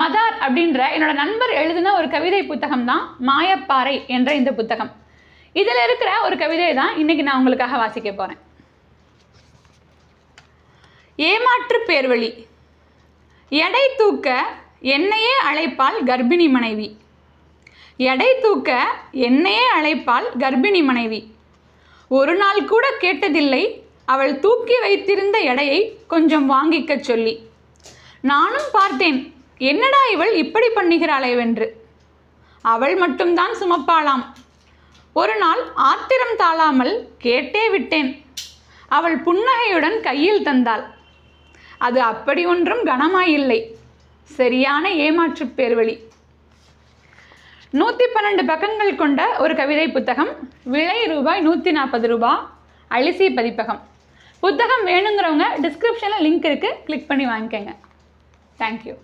மதார் அப்படின்ற என்னோட நண்பர் எழுதின ஒரு கவிதை புத்தகம் தான் மாயப்பாறை என்ற இந்த புத்தகம். இதில் இருக்கிற ஒரு கவிதை தான் இன்னைக்கு நான் உங்களுக்காக வாசிக்க போகிறேன் ஏமாற்று பேர்வழி. எடை தூக்க என்னையே அழைப்பாள் கர்ப்பிணி மனைவி. எடை தூக்க என்னையே அழைப்பாள் கர்ப்பிணி மனைவி. ஒரு நாள் கூட கேட்டதில்லை அவள் தூக்கி வைத்திருந்த எடையை கொஞ்சம் வாங்கிக்கச் சொல்லி. நானும் பார்த்தேன் என்னடா இவள் இப்படி பண்ணுகிறாளே வென்று அவள் மட்டும்தான் சுமப்பாளாம். ஒரு நாள் ஆத்திரம் தாழாமல் கேட்டே விட்டேன். அவள் புன்னகையுடன் கையில் தந்தாள். அது அப்படி ஒன்றும் கனமாயில்லை. சரியான ஏமாற்றுப் பேர்வழி. நூற்றி பன்னெண்டு பக்கங்கள் கொண்ட ஒரு கவிதை புத்தகம் விலை ரூபாய் நூற்றி நாற்பது ரூபாய் அலிசி பதிப்பகம். புத்தகம் வேணுங்கிறவங்க டிஸ்கிரிப்ஷனில் லிங்க் இருக்குது கிளிக் பண்ணி வாங்கிக்கோங்க. தேங்க்யூ